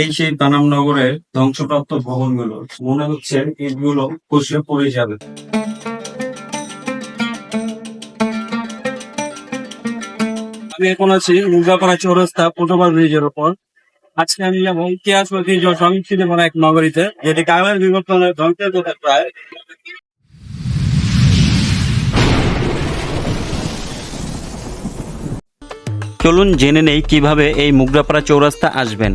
এই সেই পানাম নগরের ধ্বংসপ্রাপ্ত ভবনগুলো, মনে হচ্ছে ইটগুলো খসে পড়ে যাবে। আমি এখন আছি মুগাপাড়া চৌরাস্তা ফুটওভার ব্রিজের উপর। আজকে আমি যাব ইতিহাস ঐতিহ্য সংস্কৃতি এক নগরীতে, যেটি কাগজ বিবর্তনের ধ্বংসের পথে প্রায় চলুন জেনে নেই কীভাবে এই মুগরাপাড়া চৌরাস্তা আসবেন।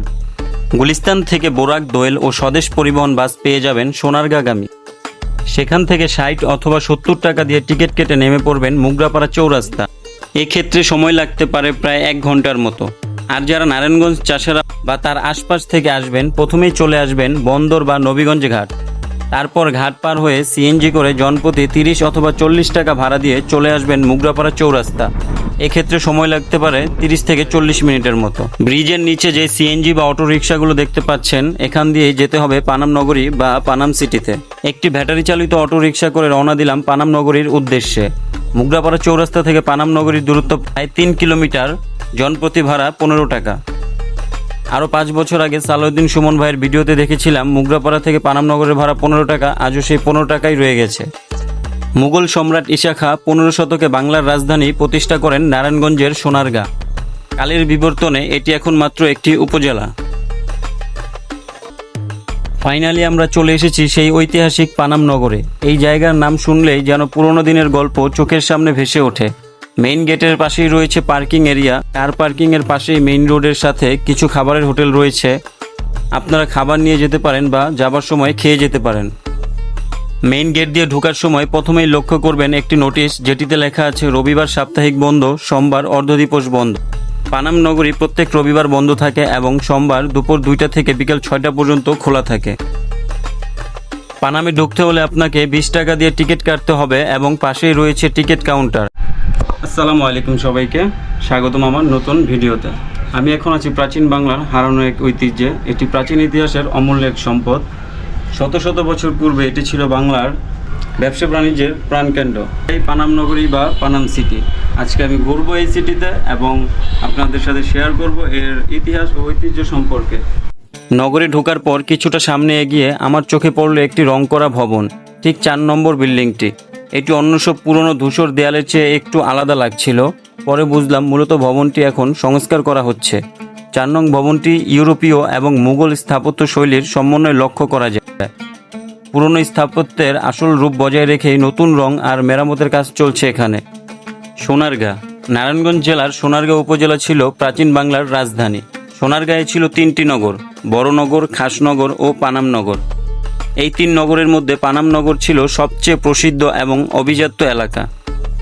গুলিস্তান থেকে বোরাক, দোয়েল ও স্বদেশ পরিবহন বাস পেয়ে যাবেন সোনারগাগামী। সেখান থেকে ষাট অথবা সত্তর টাকা দিয়ে টিকিট কেটে নেমে পড়বেন মুগরাপাড়া চৌরাস্তা। এক্ষেত্রে সময় লাগতে পারে প্রায় এক ঘণ্টার মতো। আর যারা নারায়ণগঞ্জ চাষেরা বা তার আশপাশ থেকে আসবেন, প্রথমেই চলে আসবেন বন্দর বা নবীগঞ্জ ঘাট। তারপর ঘাট পার হয়ে সিএনজি করে জনপ্রতি তিরিশ অথবা চল্লিশ টাকা ভাড়া দিয়ে চলে আসবেন মুগরাপাড়া চৌরাস্তা। এক্ষেত্রে সময় লাগতে পারে তিরিশ থেকে চল্লিশ মিনিটের মতো। ব্রিজের নিচে যে সিএনজি বা অটো রিক্সাগুলো দেখতে পাচ্ছেন, এখান দিয়ে যেতে হবে পানাম নগরী বা পানাম সিটিতে। একটি ব্যাটারি চালিত অটো রিক্সা করে রওনা দিলাম পানাম নগরীর উদ্দেশ্যে। মুগরাপাড়া চৌরাস্তা থেকে পানাম নগরীর দূরত্ব প্রায় তিন কিলোমিটার, জনপ্রতি ভাড়া পনেরো টাকা। আরও পাঁচ বছর আগে সালাউদ্দিন সুমন ভাইয়ের ভিডিওতে দেখেছিলাম মুগরাপাড়া থেকে পানামনগরের ভাড়া পনেরো টাকা, আজও সেই পনেরো টাকাই রয়ে গেছে। মুঘল সম্রাট ঈশা খাঁ পনেরো শতকে বাংলার রাজধানী প্রতিষ্ঠা করেন নারায়ণগঞ্জের সোনারগাঁ। কালের বিবর্তনে এটি এখন মাত্র একটি উপজেলা। ফাইনালি আমরা চলে এসেছি সেই ঐতিহাসিক পানাম নগরে। এই জায়গার নাম শুনলেই যেন পুরনো দিনের গল্প চোখের সামনে ভেসে ওঠে। মেইন গেটের পাশেই রয়েছে পার্কিং এরিয়া। কার পার্কিং এর পাশেই মেইন রোডের সাথে কিছু খাবারের হোটেল রয়েছে। আপনারা খাবার নিয়ে যেতে পারেন বা যাবার সময় খেয়ে যেতে পারেন। মেইন গেট দিয়ে ঢোকার সময় প্রথমেই লক্ষ্য করবেন একটি নোটিশ, যেটিতে লেখা আছে, রবিবার সাপ্তাহিক বন্ধ, সোমবার অর্ধদিবস বন্ধ। পানাম নগরী প্রত্যেক রবিবার বন্ধ থাকে এবং সোমবার দুপুর দুইটা থেকে বিকেল ছয়টা পর্যন্ত খোলা থাকে। পানামে ঢুকতে হলে আপনাকে বিশ টাকা দিয়ে টিকিট কাটতে হবে এবং পাশেই রয়েছে টিকিট কাউন্টার। আসসালামু আলাইকুম সবাইকে। স্বাগতম আমার নতুন ভিডিওতে। আমি এখন আছি প্রাচীন বাংলার হারানো এক ঐতিহ্যে। এটি প্রাচীন ইতিহাসের অমূল্য এক সম্পদ। শত শত বছর পূর্বে এটি ছিল বাংলার ব্যবসা বাণিজ্যের প্রাণকেন্দ্র। এই পানাম নগরী বা পানাম সিটি আজকে আমি ঘুরবো এই সিটিতে এবং আপনাদের সাথে শেয়ার করব এর ইতিহাস ও ঐতিহ্য সম্পর্কে। নগরে ঢোকার পর কিছুটা সামনে এগিয়ে আমার চোখে পড়ল একটি রং করা ভবন, ঠিক চার নম্বর বিল্ডিংটি। এটি অন্য সব পুরনো ধূসর দেয়ালের চেয়ে একটু আলাদা লাগছিল, পরে বুঝলাম মূলত ভবনটি এখন সংস্কার করা হচ্ছে। চার নং ভবনটি ইউরোপীয় এবং মুঘল স্থাপত্য শৈলীর সমন্বয় লক্ষ্য করা যায়। পুরনো স্থাপত্যের আসল রূপ বজায় রেখেই নতুন রং আর মেরামতের কাজ চলছে এখানে। সোনারগাঁ, নারায়ণগঞ্জ জেলার সোনারগাঁ উপজেলা ছিল প্রাচীন বাংলার রাজধানী। সোনারগাঁয়ে ছিল তিনটি নগর, বড়নগর, খাসনগর ও পানামনগর। এই তিন নগরের মধ্যে পানামনগর ছিল সবচেয়ে প্রসিদ্ধ এবং অভিজাত্য এলাকা।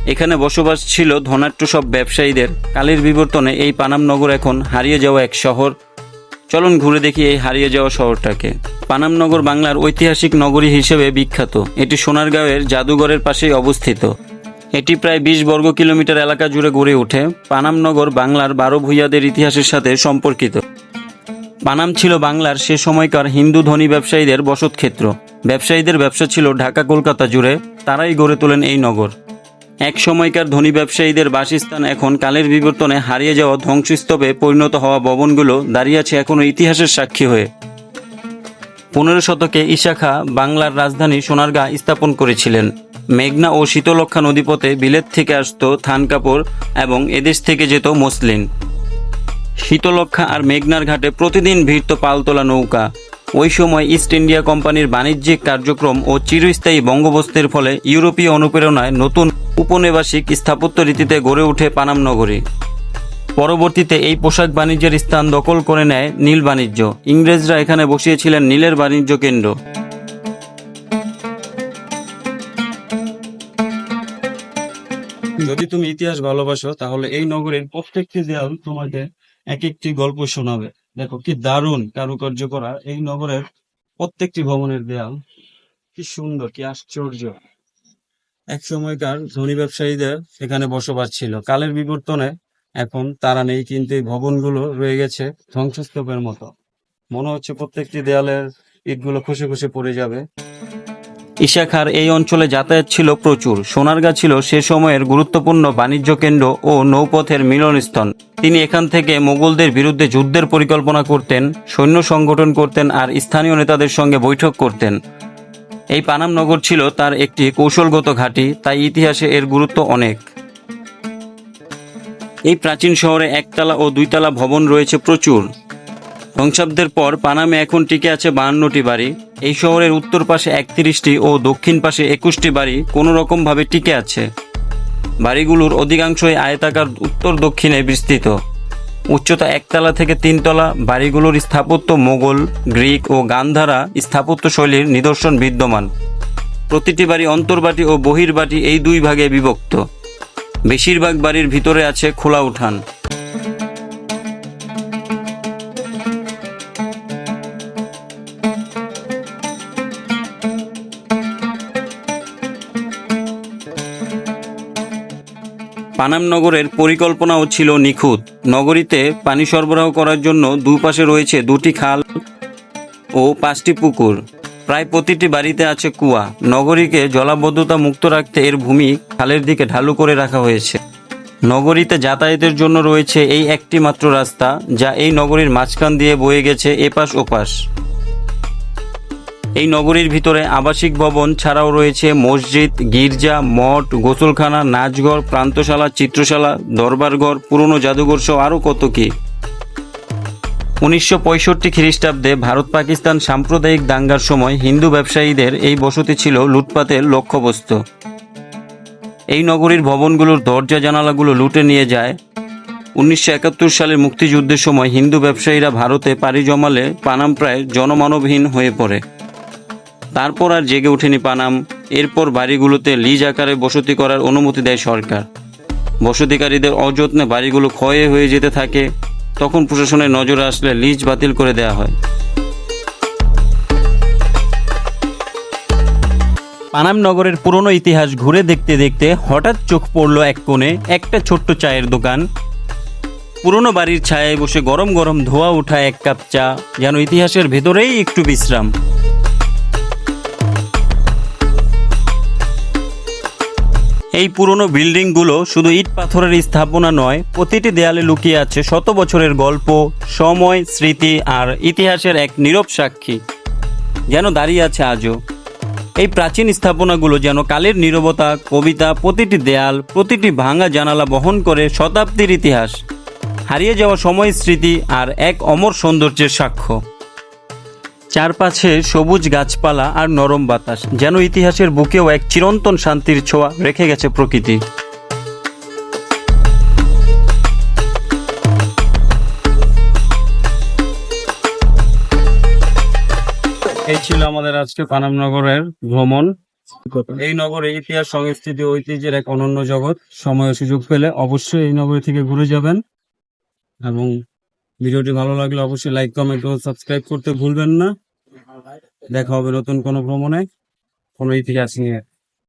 এখানে বসবাস ছিল ধনাঢ্য সব ব্যবসায়ীদের। কালের বিবর্তনে এই পানামনগর এখন হারিয়ে যাওয়া এক শহর। চলুন ঘুরে দেখি এই হারিয়ে যাওয়া শহরটাকে। পানামনগর বাংলার ঐতিহাসিক নগরী হিসেবে বিখ্যাত। এটি সোনারগাঁওয়ের জাদুঘরের পাশেই অবস্থিত। এটি প্রায় বিশ বর্গ কিলোমিটার এলাকা জুড়ে গড়ে ওঠে। পানামনগর বাংলার বারো ভূঁইয়াদের ইতিহাসের সাথে সম্পর্কিত। পানাম ছিল বাংলার সে সময়কার হিন্দু ধনী ব্যবসায়ীদের বসতক্ষেত্র। ব্যবসায়ীদের ব্যবসা ছিল ঢাকা কলকাতা জুড়ে। তারাই গড়ে তোলেন এই নগর। এক সময়কার ধনী ব্যবসায়ীদের বাসস্থান এখন কালের বিবর্তনে হারিয়ে যাওয়া ধ্বংসস্তূপে পরিণত হওয়া ভবনগুলো দাঁড়িয়ে আছে এখনও ইতিহাসের সাক্ষী হয়ে। পনেরো শতকে ইশাখা বাংলার রাজধানী সোনারগাঁ স্থাপন করেছিলেন। মেঘনা ও শীতলক্ষা নদীপথে বিলেত থেকে আসত থান কাপড় এবং এদেশ থেকে যেত মসলিন। শীতলক্ষা আর মেঘনার ঘাটে প্রতিদিন ভিড়ত পালতোলা নৌকা। ওই সময় ইস্ট ইন্ডিয়া কোম্পানির বাণিজ্যিক কার্যক্রম ও চিরস্থায়ী বঙ্গবস্তের ফলে ইউরোপীয় অনুপ্রেরণায় নতুন উপনিবাসিক স্থাপত্য রীতিতে গড়ে ওঠে পানাম নগরী। পরবর্তীতে এই পোশাক বাণিজ্যের স্থান দখল করে নেয় নীল বাণিজ্য। ইংরেজরা এখানে বসিয়েছিলেন নীলের বাণিজ্য কেন্দ্র। যদি তুমি ইতিহাস ভালোবাসো, তাহলে এই নগরের প্রত্যেকটি দেয়াল তোমাকে এক একটি গল্প শোনাবে। দেখো কি দারুণ কারুকার্য করা। এই নগরের প্রত্যেকটি ভবনের দেয়াল কি সুন্দর, কি আশ্চর্য। এক সময়কার ধনী ব্যবসায়ীদের সেখানে বসবাস ছিল। কালের বিবর্তনে এখন তারা নেই, কিন্তু এই ভবনগুলো রয়ে গেছে ধ্বংসস্তূপের মতো। মনে হচ্ছে প্রত্যেকটি দেয়ালের ইটগুলো খসে খসে পড়ে যাবে। ঈশা এই অঞ্চলে যাতায়াত ছিল প্রচুর। সোনারগাঁ ছিল সে সময়ের গুরুত্বপূর্ণ বাণিজ্য কেন্দ্র ও নৌপথের মিলনস্থল। তিনি এখান থেকে মোগলদের বিরুদ্ধে যুদ্ধের পরিকল্পনা করতেন, সৈন্য সংগঠন করতেন আর স্থানীয় নেতাদের সঙ্গে বৈঠক করতেন। এই পানাম নগর ছিল তার একটি কৌশলগত ঘাঁটি, তাই ইতিহাসে এর গুরুত্ব অনেক। এই প্রাচীন শহরে একতলা ও দুইতলা ভবন রয়েছে প্রচুর। ধ্বংসাব্দের পর পানামে এখন টিকে আছে বাহান্নটি বাড়ি। এই শহরের উত্তর পাশে একত্রিশটি ও দক্ষিণ পাশে একুশটি বাড়ি কোনো রকমভাবে টিকে আছে। বাড়িগুলোর অধিকাংশই আয়তাকার উত্তর দক্ষিণে বিস্তৃত। উচ্চতা একতলা থেকে তিনতলা, বাড়িগুলোর স্থাপত্য মোগল, গ্রিক ও গান্ধারা স্থাপত্য শৈলীর নিদর্শন বিদ্যমান। প্রতিটি বাড়ি অন্তর্বাটি ও বহির্বাটি এই দুই ভাগে বিভক্ত। বেশিরভাগ বাড়ির ভিতরে আছে খোলা উঠান। পানাম নগরের পরিকল্পনাও ছিল নিখুঁত। নগরীতে পানি সরবরাহ করার জন্য দুপাশে রয়েছে দুটি খাল ও পাঁচটি পুকুর। প্রায় প্রতিটি বাড়িতে আছে কুয়া। নগরীকে জলাবদ্ধতা মুক্ত রাখতে এর ভূমি খালের দিকে ঢালু করে রাখা হয়েছে। নগরীতে যাতায়াতের জন্য রয়েছে এই একটি মাত্র রাস্তা, যা এই নগরীর মাঝখান দিয়ে বয়ে গেছে এপাশ ওপাশ। এই নগরীর ভিতরে আবাসিক ভবন ছাড়াও রয়েছে মসজিদ, গির্জা, মঠ, গোসলখানা, নাচঘর, প্রান্তশালা, চিত্রশালা, দরবারঘর, পুরনো জাদুঘর সহ আরও কত কি। উনিশশো পঁয়ষট্টি খ্রিস্টাব্দে ভারত পাকিস্তান সাম্প্রদায়িক দাঙ্গার সময় হিন্দু ব্যবসায়ীদের এই বসতি ছিল লুটপাতের লক্ষ্যবস্তু। এই নগরীর ভবনগুলোর দরজা জানালাগুলো লুটে নিয়ে যায়। উনিশশো একাত্তর সালের মুক্তিযুদ্ধের সময় হিন্দু ব্যবসায়ীরা ভারতে পাড়ি জমালে পানাম প্রায় জনমানবহীন হয়ে পড়ে। তারপর আর জেগে ওঠেনি পানাম। এরপর বাড়িগুলোতে লিজ আকারে বসতি করার অনুমতি দেয় সরকার। বসতিকারীদের অযত্নে বাড়িগুলো ক্ষয়ে হয়ে যেতে থাকে, তখন প্রশাসনের নজরে আসলে লিজ বাতিল করে দেওয়া হয়। পানাম নগরের পুরনো ইতিহাস ঘুরে দেখতে দেখতে হঠাৎ চোখ পড়ল এক কোণে একটা ছোট্ট চায়ের দোকান। পুরনো বাড়ির ছায়ায় বসে গরম গরম ধোয়া ওঠা এক কাপ চা, যেন ইতিহাসের ভেতরেই একটু বিশ্রাম। এই পুরনো বিল্ডিংগুলো শুধু ইট পাথরের স্থাপনা নয়, প্রতিটি দেয়ালে লুকিয়ে আছে শত বছরের গল্প, সময়, স্মৃতি আর ইতিহাসের এক নীরব সাক্ষী যেন দাঁড়িয়ে আছে আজও। এই প্রাচীন স্থাপনাগুলো যেন কালের নীরবতা, কবিতা, প্রতিটি দেয়াল, প্রতিটি ভাঙা জানালা বহন করে শতাব্দীর ইতিহাস। হারিয়ে যাওয়া সময়, স্মৃতি আর এক অমর সৌন্দর্যের সাক্ষ্য। চারপাশে সবুজ গাছপালা আর নরম বাতাস, যেন ইতিহাসের বুকেও এক চিরন্তন শান্তির ছোঁয়া রেখে গেছে প্রকৃতি। এই ছিল আমাদের আজকে পানাম নগরের ভ্রমণ। এই নগরে ইতিহাস, সংস্কৃতি ঐতিহ্যের এক অনন্য জগৎ। সময় সুযোগ পেলে অবশ্যই এই নগরী থেকে ঘুরে যাবেন। এবং ভিডিওটি ভালো লাগলে অবশ্যই লাইক কমেন্ট ও সাবস্ক্রাইব করতে ভুলবেন না। দেখা হবে নতুন কোনো ভ্রমণে। কোনো ইতিহাস নিয়ে